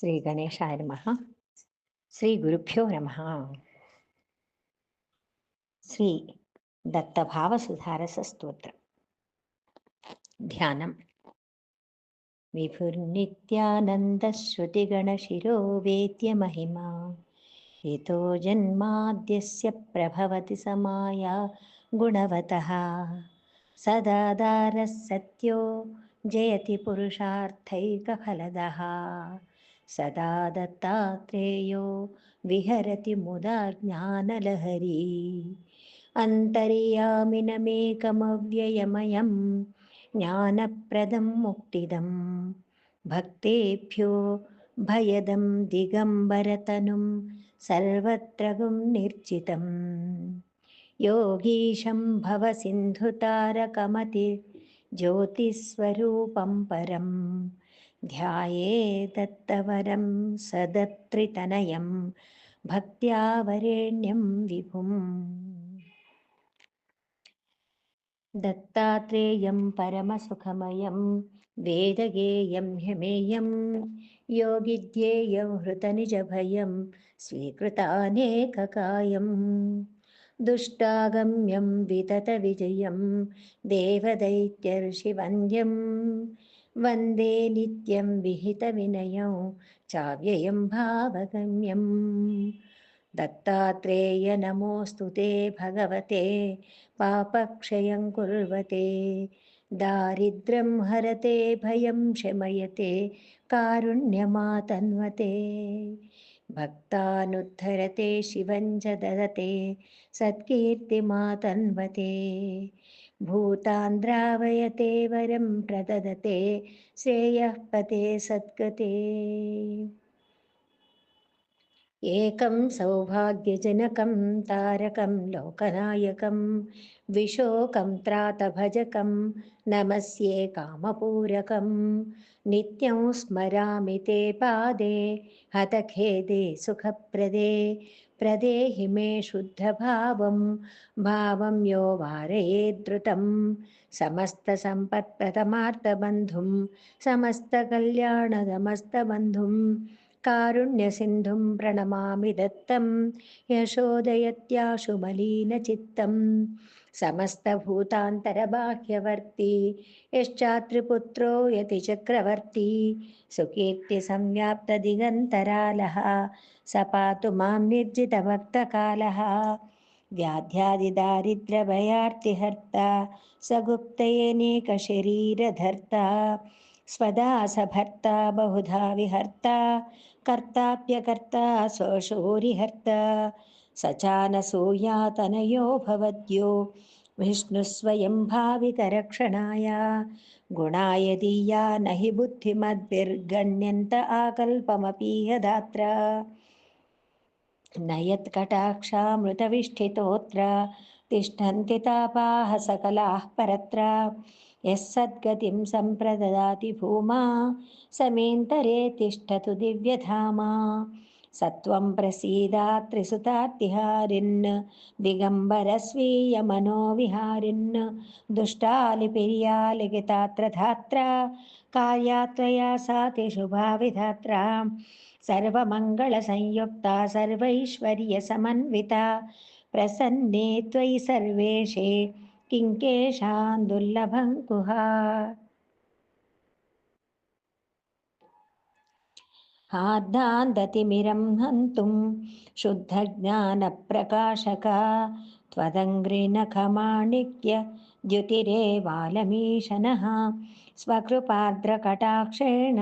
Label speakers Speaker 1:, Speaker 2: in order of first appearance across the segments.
Speaker 1: శ్రీ గణేశాయ నమ. శ్రీ గురుభ్యో నమ. శ్రీ దత్తభావ సుధారస స్తోత్రం ధ్యానం విభుర్నిత్యానందశ్రుతిగణశిరో వేద్య మహిమా. యతో జన్మాద్యస్య ప్రభవతి సమాయా గుణవత. సదాదార సత్యో జయతి పురుషార్థైకఫలదः सदा दत्तात्रेयो विहरति मुदा ज्ञानलहरी। अन्तर्यामिनमेकमव्ययमयं ज्ञानप्रदं मुक्तिदं। भक्तेभ्यो भयदं दिगम्बरतनुं सर्वत्रघुं निर्जितम् योगीशं भवसिन्धुतारकमतिर्ज्योतिस्वरूपं परम्। ध्याये दत्तवरं सदत्रितनयं भक्त्या वरेण्यं विभुम्। दत्तात्रेयं परमसुखमयं वेदगेयं ह्यमेयं योगिध्येयं हृतनिजभयं स्वीकृतानेककायम् दुष्टागम्यं विततविजयं देवदैत्यर्षिवन्द्यम्। वन्दे नित्यं विहितविनयौ चाव्ययं भावगम्यं दत्तात्रेय नमोऽस्तु ते भगवते पापक्षयं कुर्वते दारिद्र्यं हरते भयं शमयते कारुण्यमातन्वते। भक्तानुद्धरते शिवं च ददते सत्कीर्तिमातन्वते। भूतान् द्रावयते, वरं प्रददते, श्रेयः पते सत्कृते एकं सौभाग्यजनकं, तारकं लोकनायकं, विशोकं त्रातभजकं, नमस्ये कामपूरकं। नित्यं स्मरामि ते पादे, हतखेदे सुखप्रदे। प्रदेहि मे शुद्धभावं भावं यो वारयेद्रुतं समस्तसम्पत्प्रथमार्थबन्धुं समस्तकल्याणदमस्तबन्धुं कारुण्यसिन्धुं प्रणमामि दत्तं यशोदयत्याशुमलीनचित्तं। समस्तभूतान्तरबाह्यवर्ती यश्चात्रिपुत्रो यतिचक्रवर्ती सुकीर्तिसंव्याप्तदिगन्तरालः स पातु माँ निर्जितभक्तकालः। व्याध्यादिदारिद्र्यभयार्तिहर्ता स गुप्तयेनेकशरीरधर्ता स्वदासभर्ता बहुधा विहर्ता, कर्ताप्यकर्ता स्वशोरिहर्ता सचानसूयातनयो भवद्यो विष्णुस्वयं भाविकरक्षणाय गुणाय दीया न हि बुद्धिमद्भिर्गण्यन्त आकल्पमपीह दात्र न यत्कटाक्षामृतविष्ठितोऽत्र तिष्ठन्ति तापाः सकलाः परत्र यः सद्गतिं सम्प्रददाति भूमा समेन्तरे तिष्ठतु दिव्यधामा सत्वं प्रसीदात्रिसुतार्तिहारिन् दिगम्बरस्वीयमनोविहारिन् दुष्टालिपिर्यालिखितात्र धात्रा कार्यात्रया सातिशुभा विधात्रा सर्वमङ्गलसंयुक्ता सर्वैश्वर्यसमन्विता प्रसन्ने त्वयि सर्वेशे किङ्केशान् दुर्लभं कुहा हार्दान्दतिमिरं हन्तुं शुद्धज्ञानप्रकाशका त्वदङ्घ्रिनखमाणिक्य द्युतिरेवालमीशनः स्वकृपार्द्रकटाक्षेण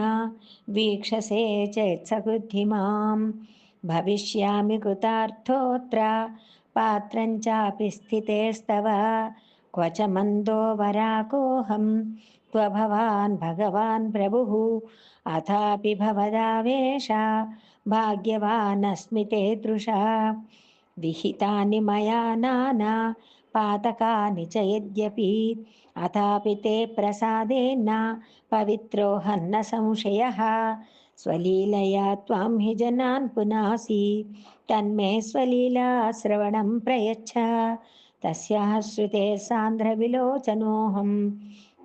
Speaker 1: वीक्षसे चेत्सकृद्धि माँ भविष्यामि कृतार्थोऽत्र, पात्रं चापि स्थितेस्तव। क्व च मन्दो वराकोऽहं त्वभवान् भगवान् प्रभुः। अथापि भवदावेशा, भाग्यवानस्मि ते दृशा विहितानि मया नाना पातकानि च यद्यपि अथापि ते प्रसादेन पवित्रोऽहन्न संशयः स्वलीलया त्वां हि जनान् पुनासि तन्मे स्वलीलाश्रवणं प्रयच्छ तस्याः श्रुते सान्द्रविलोचनोऽहं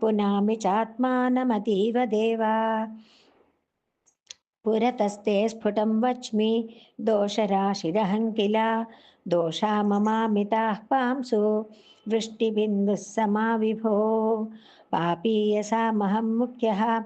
Speaker 1: पुनामि चात्मानमतीव देवा पुरतस्ते स्फुटं वच्मि दोषराशिदहं किल दोषा ममामिताः पांसु, वृष्टिबिन्दुः समाविभो पापीयसामहं मुख्यः,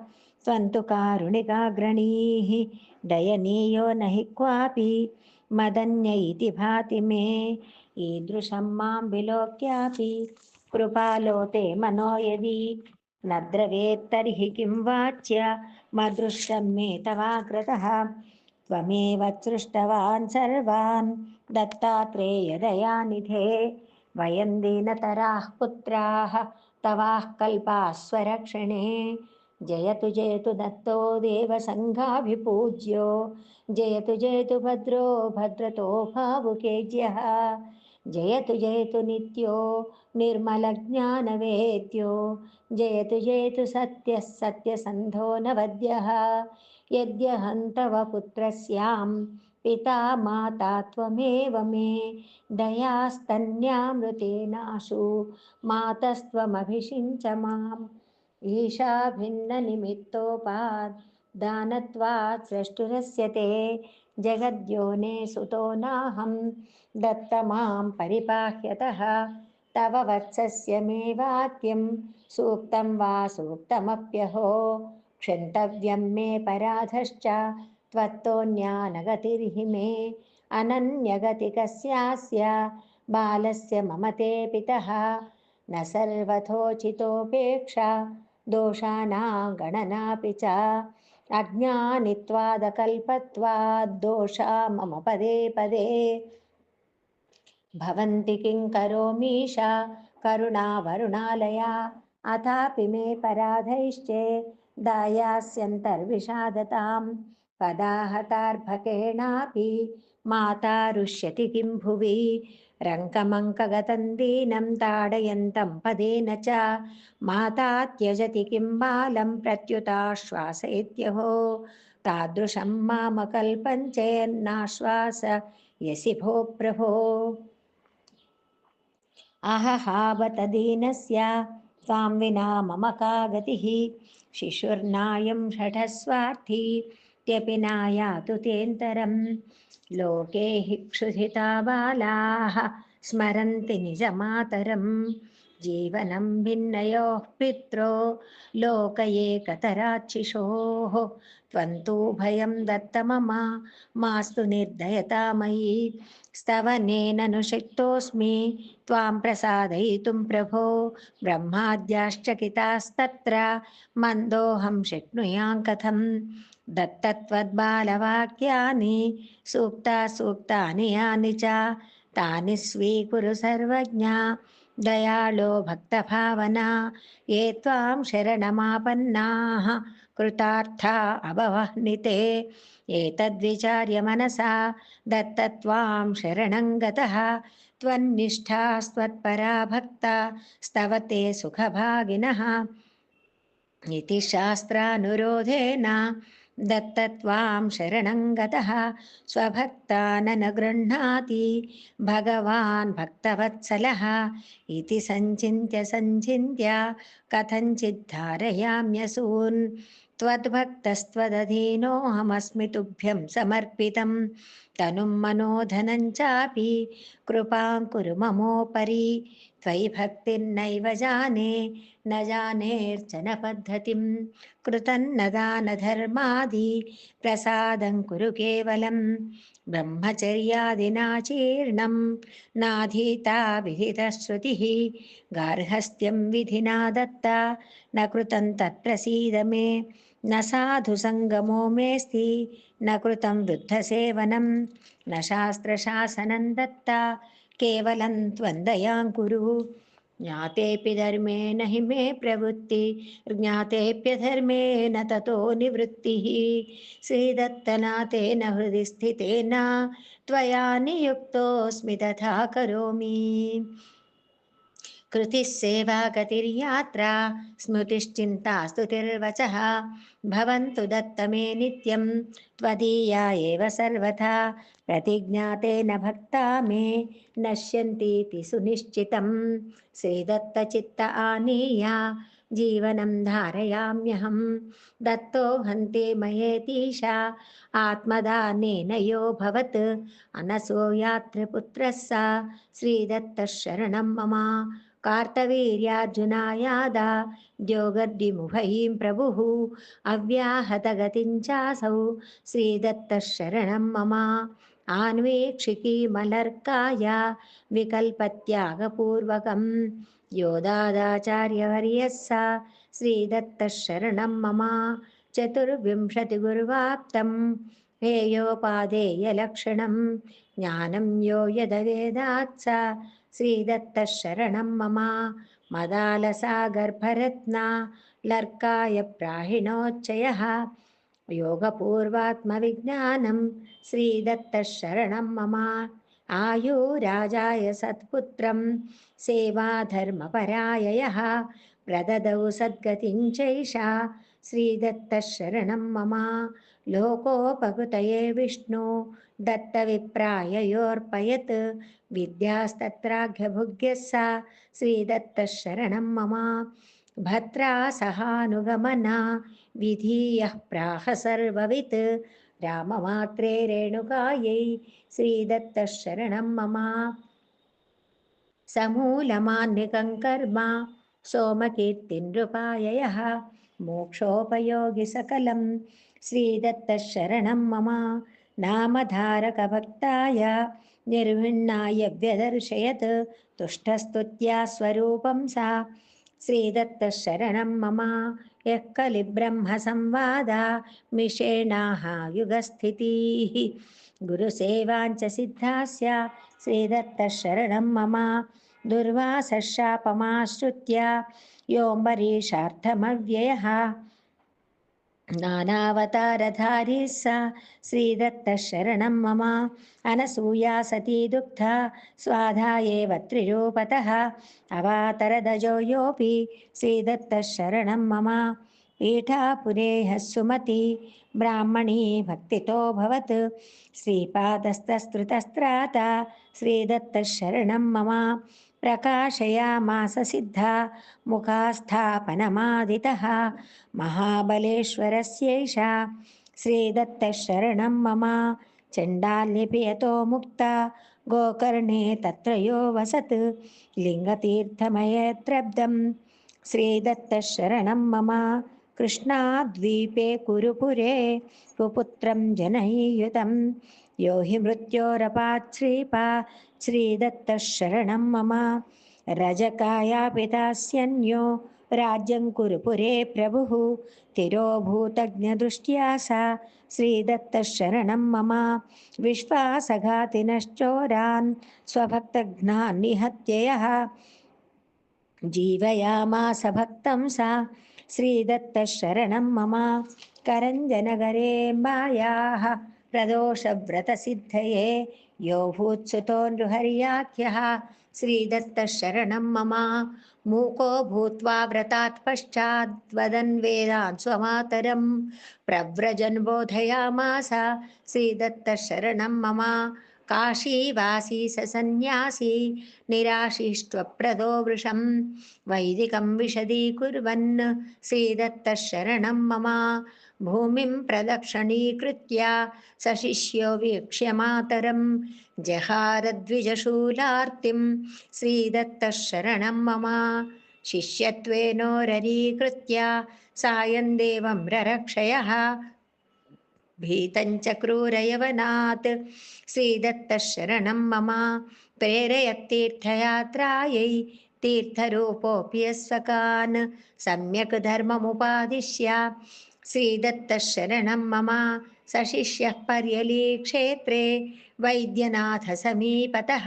Speaker 1: त्वन्तु कारुणिकाग्रणीः, दयनीयो न हि क्वापि मदन्य भाति मे, ईदृशं माँ विलोक्यापि कृपालो ते मनो यदि, न द्रवेत्तर्हि किं वाच्य मदृश्यं मे तवाकृतः त्वमेव सृष्टवान् सर्वान् दत्तात्रेयदयानिधे। वयं दीनतराः पुत्राः, तवाः कल्पाः स्वरक्षणे जयतु जयतु दत्तो देवसङ्घाभिपूज्यो। जयतु जयतु भद्रो भद्रतो भावुकेज्यः। जयतु जयतु नित्यो निर्मलज्ञानवेद्यो। जयतु जयतु सत्यः सत्यसन्धो नवद्यः। यद्यहं तव पुत्रस्यां पिता माता त्वमेव मे दयास्तन्यामृतेनाशु मातस्त्वमभिषिञ्च माम्। ईशा भिन्ननिमित्तोपात् दानत्वात् स्रष्टुरस्य ते जगद्योने सुतो नाहं दत्त माँ परिपाह्यतः तव वत्सस्य मे वाक्यं सूक्तं वा सूक्तमप्यहो क्षन्तव्यं मे पराधश्च त्वत्तोऽन्यानगतिर्हि मे। अनन्यगतिकस्यास्य बालस्य मम ते पितः। न सर्वथोचितोपेक्षा दोषाणां गणनापि च अज्ञानित्वादकल्पत्वाद्दोषा मम पदे पदे। भवन्ति किं करोमीशा करुणावरुणालया। अथापि मे पराधैश्चे दायास्यन्तर्विषादतां पदाहतार्भकेणापि माता रुष्यति किं भुवि? रङ्कमङ्कगतं दीनं ताडयन्तं पदेन च माता त्यजति किं बालं प्रत्युताश्वासयत्यहो तादृशं मामकल्पं चेन्नाश्वास यसि भो प्रभो? अहहावत दीनस्य, त्वां विना मम का गतिः? शिशुर्नायं षठस्वार्थी त्यपि नायातु तेऽन्तरं। लोके हि क्षुधिता बालाः, स्मरन्ति निजमातरं। जीवनं भिन्नयोः पित्रो लोक एकतराच्छिशोः त्वं तु भयं दत्त मम, मास्तु निर्दयता मयि। स्तवनेन नु शक्तोऽस्मि त्वां प्रसादयितुं प्रभो। ब्रह्माद्याश्चकितास्तत्र मन्दोऽहं शक्नुयां कथं दत्तत्वद्बालवाक्यानि, सूक्ता यानि च। तानि स्वीकुरु सर्वज्ञा। दयाळो भक्तभावना ये त्वां शरणमापन्नाः कृतार्था अभवह्निते। एतद्विचार्य मनसा दत्तत्वां शरणं गतः। त्वन्निष्ठास्त्वत्परा भक्ता स्तवते सुखभागिनः। इति शास्त्रानुरोधेन दत्तत्वां शरणं गतः। स्वभक्ताननुगृह्णाति भगवान् भक्तवत्सलः। इति सञ्चिन्त्य सञ्चिन्त्य कथञ्चिद्धारयाम्यसून् त्वद्भक्तस्त्वदधीनोऽहमस्मि तुभ्यं समर्पितं। तनुं मनोधनं चापि। कृपां कुरु ममोपरि त्वयि भक्तिर्नैव जाने न जानेऽर्चनपद्धतिं कृतन्न दानधर्मादि प्रसादं कुरु केवलं ब्रह्मचर्यादिनाचीर्णं नाधीता विहितश्रुतिः गार्हस्थ्यं विधिना दत्ता न कृतं तत्प्रसीद मे न साधुसङ्गमो मेऽस्ति न कृतं वृद्धसेवनं न शास्त्रशासनं दत्ता केवलं त्वन्दयां कुरु। ज्ञातेऽपि धर्मेण हि मे प्रवृत्ति ज्ञातेऽप्यधर्मेण ततो निवृत्तिः। श्रीदत्तनाथेन हृदि स्थितेन, त्वया नियुक्तोऽस्मि तथा करोमि। कृतिः सेवा गतिर्यात्रा स्मृतिश्चिन्ता स्तुतिर्वचः भवन्तु दत्त मे नित्यं, त्वदीया एव सर्वथा। प्रतिज्ञातेन भक्ता मे, नश्यन्तीति सुनिश्चितं श्रीदत्तचित्त आनीय, जीवनं धारयाम्यहं दत्तो हन्ते मयेतीशा, आत्मदानेन यो भवत्। अनसूयात्रपुत्रः सा श्रीदत्तः मम। कार्तवीर्यार्जुनायादा द्योगद्विमुभयीं प्रभुः अव्याहतगतिं चासौ श्रीदत्तः शरणं मम आन्वेक्षिकीमलर्काय विकल्पत्यागपूर्वकं योदादाचार्यवर्यः सा श्रीदत्तः शरणं मम चतुर्विंशतिगुर्वाप्तं हेयोपादेयलक्षणं ज्ञानं यो यदवेदात् सा श्रीदत्तः शरणं मम मदालसागर्भरत्ना लर्काय प्राहिणोच्चयः योगपूर्वात्मविज्ञानं श्रीदत्तः शरणं मम आयुराजाय सत्पुत्रं सेवाधर्मपराययः प्रददौ सद्गतिं चैषा श्रीदत्तः शरणं मम। लोकोपकृतये विष्णु दत्तविप्राययोर्पयत् विद्यास्तत्राघ्यभुग्यः सा श्रीदत्तः शरणं मम। भद्रा सहानुगमना विधीयः प्राह सर्ववित्। राममात्रे रेणुकायै श्रीदत्तः शरणं मम। समूलमान्निकं कर्म सोमकीर्तिनृपाययः। मोक्षोपयोगि सकलं श्रीदत्तः शरणं मम नामधारकभक्ताय निर्विण्णाय व्यदर्शयत् तुष्टस्तुत्या स्वरूपं सा श्रीदत्तः शरणं मम यः कलिब्रह्मसंवादा मिषेणाः युगस्थितिः गुरुसेवाञ्च सिद्धास्य श्रीदत्तः शरणं मम दुर्वासशापमाश्रित्य योऽम्बरीषार्थमव्ययः नानावतारधारी నానావతారధారి సా శ్రీదత్తశరణం మమ అనసూయా సతీ దుగ్ధ స్వాధాయేవ త్రిరూపత అవాతరదజో యోపి శ్రీదత్తశరణం మమ పీఠాపురేహ సుమతి బ్రాహ్మణీ భక్తితో భవత్ శ్రీపాదస్తస్తృతస్త్రాత శ్రీదత్తశరణం మమ ప్రకాశయామాససిద్ధ ముఖాస్థాపనమాదిత మహాబలేశ్వరస్యైష శ్రీదత్తశరణం మమ చండాల్యపియతో ముక్త గోకర్ణే తత్ర యో వసత్ లింగతీర్థమయేత్రబ్దం శ్రీదత్తశరణం మమ కృష్ణాద్వీపే కురుపురే స్వపుత్రం జనయీయుతం मम कृष्णाद्वीपे कुरुपुरे कुपुत्रं जनैयुतं यो हि मृत्योरपात् श्रीपा श्रीदत्तः शरणं मम रजकायापितास्यन्यो राज्यं कुरुपुरे प्रभुः तिरोभूतज्ञदृष्ट्या सा श्रीदत्तः शरणं मम विश्वासघातिनश्चोरान् स्वभक्तघ्नान् निहत्ययः जीवयामास भक्तं सा श्रीदत्तः शरणं मम करञ्जनगरेम्बायाः प्रदोषव्रतसिद्धये यो भूत्सुतो नृहर्याख्यः श्रीदत्तः शरणं मम मूको भूत्वा व्रतात् पश्चात् वदन् वेदान् स्वमातरं प्रव्रजन् बोधयामास श्रीदत्तः शरणं मम काशीवासी स सन्न्यासी निराशिष्ट्वप्रदो वृषं वैदिकं विशदीकुर्वन् श्रीदत्तः शरणं मम भूमिं प्रदक्षिणीकृत्य स शिष्यो वीक्ष्य मातरं जहारद्विजशूलार्तिं श्रीदत्तः शरणं मम। शिष्यत्वेनोररीकृत्य देवं ररक्षयः। भीतं च क्रूरयवनात् श्रीदत्तः शरणं मम। प्रेरयत्तीर्थयात्रायै तीर्थरूपोऽपि यस्वकान् सम्यक् धर्ममुपादिश्य श्रीदत्तः शरणं मम सशिष्यः पर्यलीक्षेत्रे वैद्यनाथसमीपतः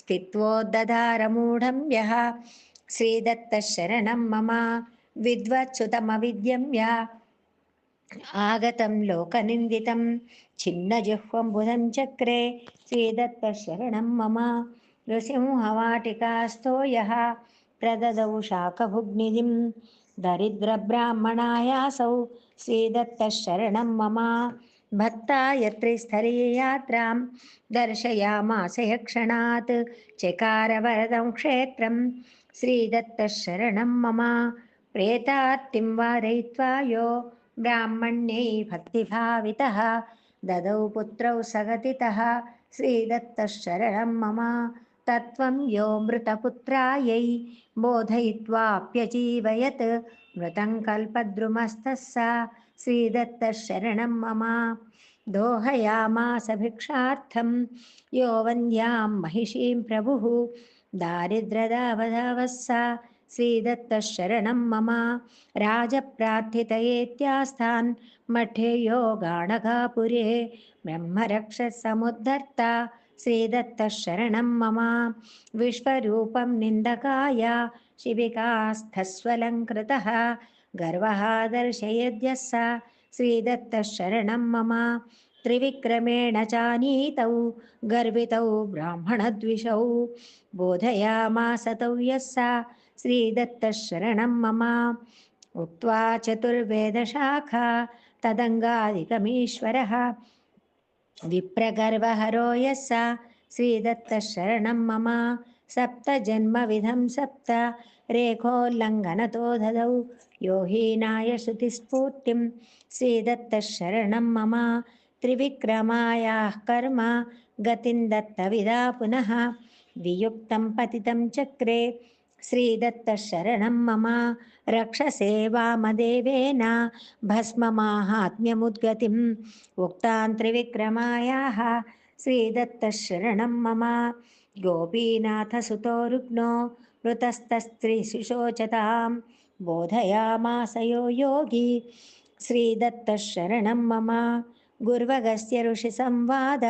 Speaker 1: स्थित्वोद्दधारमूढं यः श्रीदत्तः शरणं मम विद्वत्सुतमविद्यं या आगतं लोकनिन्दितं छिन्नजिह्वं बुधं चक्रे श्रीदत्तः शरणं मम नृसिंहवाटिकास्थो यः प्रददौ शाकभुग्निधिं दरिद्रब्राह्मणायासौ श्रीदत्तः शरणं मम भक्ताय त्रिस्थलीयात्रां दर्शयामास यक्षणात् चकारवरदं क्षेत्रं श्रीदत्तः शरणं मम प्रेतार्तिं वारयित्वा यो ब्राह्मण्यै भक्तिभावितः ददौ पुत्रौ सगतितः श्रीदत्तः शरणं मम तत्त्वं यो मृतपुत्रायै ബോധയിത്വാപ്യജീവയത് മൃതം കൽപദ്രുമസ്തസ്സ ശ്രീദത്തശരണം മമ ദോഹയാമാസഭിക്ഷാർത്ഥം യോവന്യാം മഹിഷീം പ്രഭുഃ ദാരിദ്രതാവധാവസ്സ ശ്രീദത്തശരണം മമ രാജപ്രാർത്ഥിതയേത്യാസ്ഥാൻ മഠേ യോഗാണകാപുരേ ബ്രഹ്മരക്ഷസമുദ്ധർത്ത शरणं मम। विश्वरूपं निन्दकाय। शिबिकास्थस्वलङ्कृतः। गर्वः दर्शयद्यः सा श्रीदत्तः शरणं मम। त्रिविक्रमेण चानीतौ। गर्वितौ ब्राह्मणद्विषौ। बोधयामास तौ यः सा श्रीदत्तः शरणं मम। उक्त्वा चतुर्वेदशाखा। तदङ्गादिकमीश्वरः विप्रगर्वहरो यः सा श्रीदत्तः शरणं मम। सप्तजन्मविधं सप्त रेखोल्लङ्घनतो ददौ यो हीनाय श्रुतिस्फूर्तिं। श्रीदत्तः शरणं मम। त्रिविक्रमायाः कर्म। गतिं दत्तविदा पुनः। वियुक्तं पतितं चक्रे श्रीदत्तः शरणं मम रक्षसे वामदेवेन भस्ममाहात्म्यमुद्गतिम् उक्तान् त्रिविक्रमायाः श्रीदत्तः शरणं मम गोपीनाथसुतो रुग्नो मृतस्तस्त्रिशिशोचतां बोधयामास यो योगी श्रीदत्तः शरणं मम गुर्वगस्य ऋषिसंवाद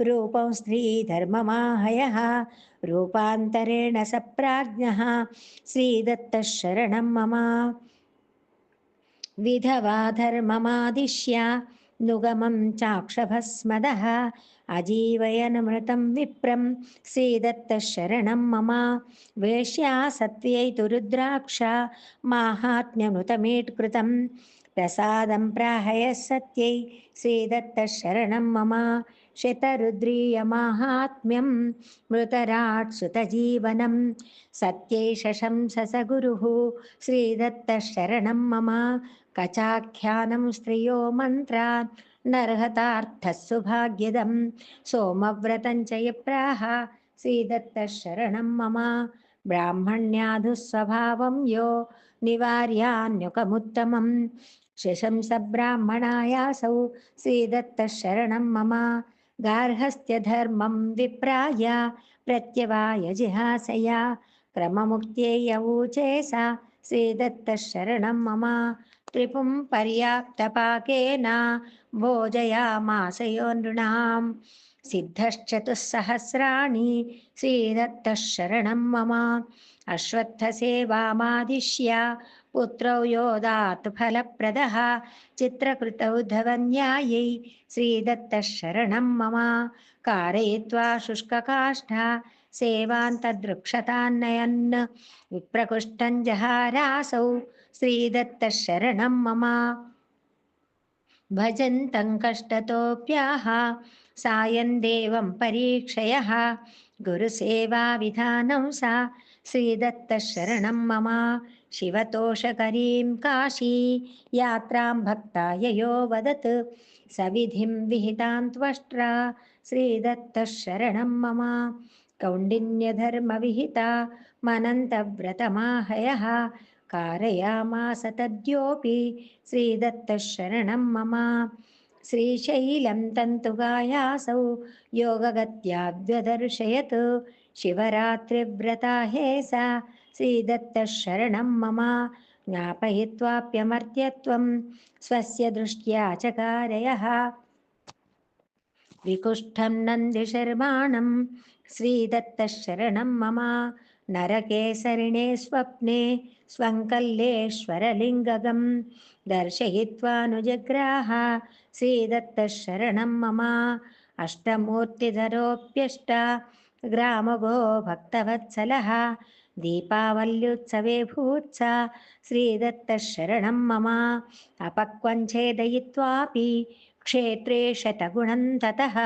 Speaker 1: రూపం స్త్రీధర్మమాహయ రూపాంతరేణ సప్రాజ్ఞ శ్రీదత్తశరణం మమ. విధవా ధర్మమాదిశ్య నుగమం చాక్షభస్మద అజీవయనమృతం విప్రం శ్రీదత్తశరణం మమ. వేష్యా సత్యైతు రుద్రాక్ష మాహాత్మ్యమృతమేట్కృతం ప్రసాదం ప్రాహయ సత్యై శ్రీదత్తశరణం మమ. శతరుద్రీయమాహాత్మ్యం మృతరాట్సుతజీవనం సత్యైష శంసస గురుः శ్రీదత్తశరణం మమ కచాఖ్యానం స్త్రియో మంత్రాన్ నర్హతార్థః సుభాగ్యదం సోమవ్రతం చయప్రాహ శ్రీదత్తశరణం మమ బ్రాహ్మణ్యాధుస్వభావం యో నివార్యాన్యుకముత్తమం శశంస బ్రాహ్మణాయాసౌ శ్రీదత్తశరణం మమ గార్హస్థ్యధర్మం విప్రాయ ప్రత్యవాయ జిహాసయా క్రమముక్త్యయ ఊచేస శ్రీదత్తశరణం మమ. త్రిపుం పర్యాప్తపాకేన భోజయామాసయో నృణాం. సిద్ధశ్చతుస్సహస్రాణి శ్రీదత్తశరణం మమ. అశ్వత్థసేవామాదిశ్య पुत्रौ योदात् फलप्रदः चित्रकृतौ धवन्यायै श्रीदत्तः शरणं मम। कारयित्वा शुष्ककाष्ठा सेवान्तदृक्षतान्नयन् विप्रकुष्ठं जहारासौ श्रीदत्तः शरणं मम। भजन्तं कष्टतोऽप्याः सायं देवं परीक्षयः गुरुसेवाविधानं सा श्रीदत्तः शरणं मम शिवतोषकरीं काशी यात्रां भक्ताय यो वदत् सविधिं विहितां त्वष्ट्रा श्रीदत्तः शरणं मम कौण्डिन्यधर्मविहिता मनन्तव्रतमाहयः कारयामास तद्योऽपि श्रीदत्तः शरणं मम श्रीशैलं तन्तुगायासौ योगगत्याव्यदर्शयत् शिवरात्रिव्रता हे सा श्रीदत्तः शरणं मम। ज्ञापयित्वाप्यमर्त्यत्वं स्वस्य दृष्ट्या चकारयः। विकुष्ठं नन्दिशर्माणं श्रीदत्तः शरणं मम। नरकेसरिणे स्वप्ने स्वङ्कल्लेश्वरलिङ्गगं दर्शयित्वानुजग्राह श्रीदत्तः शरणं मम। अष्टमूर्तिधरोऽप्यष्ट ग्रामगो भक्तवत्सलः दीपावल्युत्सवे भूत्स श्रीदत्तः शरणं मम अपक्वं छेदयित्वापि क्षेत्रे शतगुणं ततः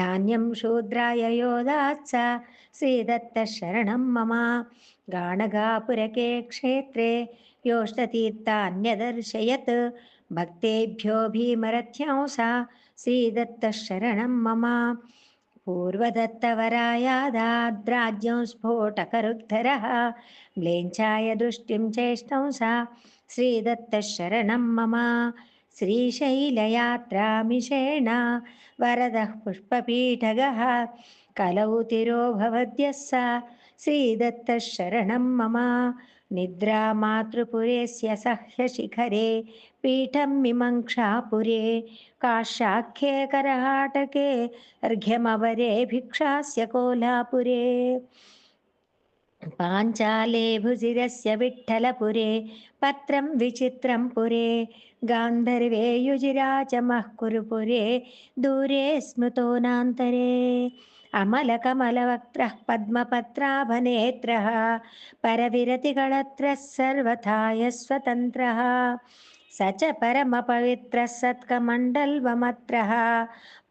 Speaker 1: धान्यं शूद्राय योदात्स श्रीदत्तः शरणं मम गाणगापुरके क्षेत्रे योष्टतीर्थान्यदर्शयत् भक्तेभ्यो भीमरथ्यांसा श्रीदत्तशरणं मम पूर्वदत्तवरायादाद्राज्यं स्फोटकरुद्धरः म्लेञ्चाय दृष्टिं चेष्टं सा श्रीदत्तशरणं मम श्रीशैलयात्रामिषेण वरदः पुष्पपीठगः कलौ तिरो भवद्यः सा श्रीदत्तशरणं मम निद्रा मातृपुरेस्य सह्यशिखरे पीठं मिमङ्क्षापुरे काशाख्ये करहाटके, अर्घ्यमवरे भिक्षास्य कोल्हापुरे। पाञ्चाले भुजिरस्य विठ्ठलपुरे, पत्रं विचित्रं पुरे, गान्धर्वे युजिराचमः कुरुपुरे दूरे स्मृतोनान्तरे। अमलकमलवक्त्रः पद्मपत्राभनेत्रः, परविरतिगणत्रः सर्वथा यस्वतन्त्रः। स च परमपवित्रः सत्कमण्डल्वमत्रः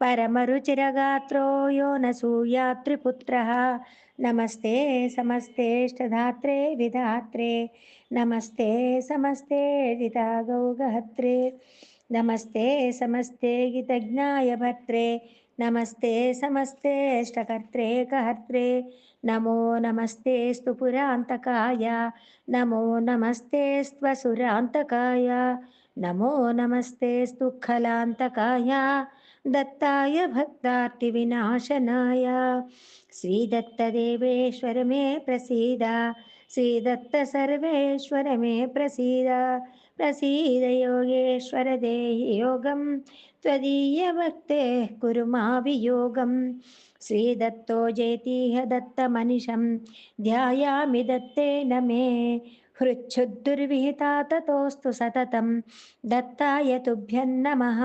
Speaker 1: परमरुचिरगात्रो यो न सूयात्रिपुत्रः नमस्ते समस्तेष्टधात्रे विधात्रे। नमस्ते समस्ते जितागौगहत्रे नमस्ते समस्ते गीतज्ञाय भत्रे। नमस्ते समस्तेष्टकर्त्रे कहर्त्रे। नमो नमस्ते स्तु पुरान्तकाय। नमो नमस्ते स्वसुरान्तकाय नमो नमस्ते स्तु खलान्तकाय दत्ताय भक्तार्तिविनाशनाय श्रीदत्तदेवेश्वर मे प्रसीद श्रीदत्तसर्वेश्वर मे प्रसीद प्रसीद योगेश्वर देहि योगं त्वदीयभक्तेः कुरु मावियोगं श्रीदत्तो जयतीह दत्तमनिशं ध्यायामि दत्तेन मे हृच्छुद्दुर्विहिता ततोऽस्तु सततं दत्ताय तुभ्यं नमः।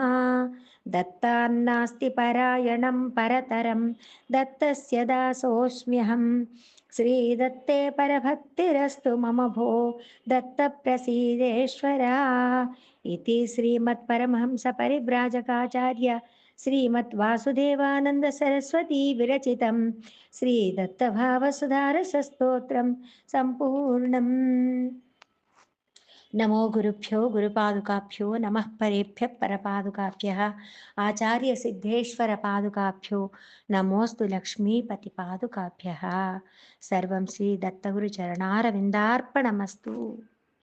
Speaker 1: दत्तान्नास्ति परायणं परतरं दत्तस्य दासोऽस्म्यहं श्रीदत्ते परभक्तिरस्तु मम भो। दत्तप्रसीदेश्वरा। इति श्रीमत्परमहंसपरिव्राजकाचार्य శ్రీమద్ వాసుదేవానంద సరస్వతి విరచితం శ్రీ దత్తభావసుధారస స్తోత్రం సంపూర్ణం నమో గురుభ్యో గురుపాదుకాభ్యో నమ పరేభ్య పరపాదుకాభ్య ఆచార్య సిద్ధేశ్వర పాదుకాభ్యో నమోస్తు లక్ష్మీపతి పాదుకాభ్యం శ్రీ దత్తగురు చరణారవిందార్పణమస్తు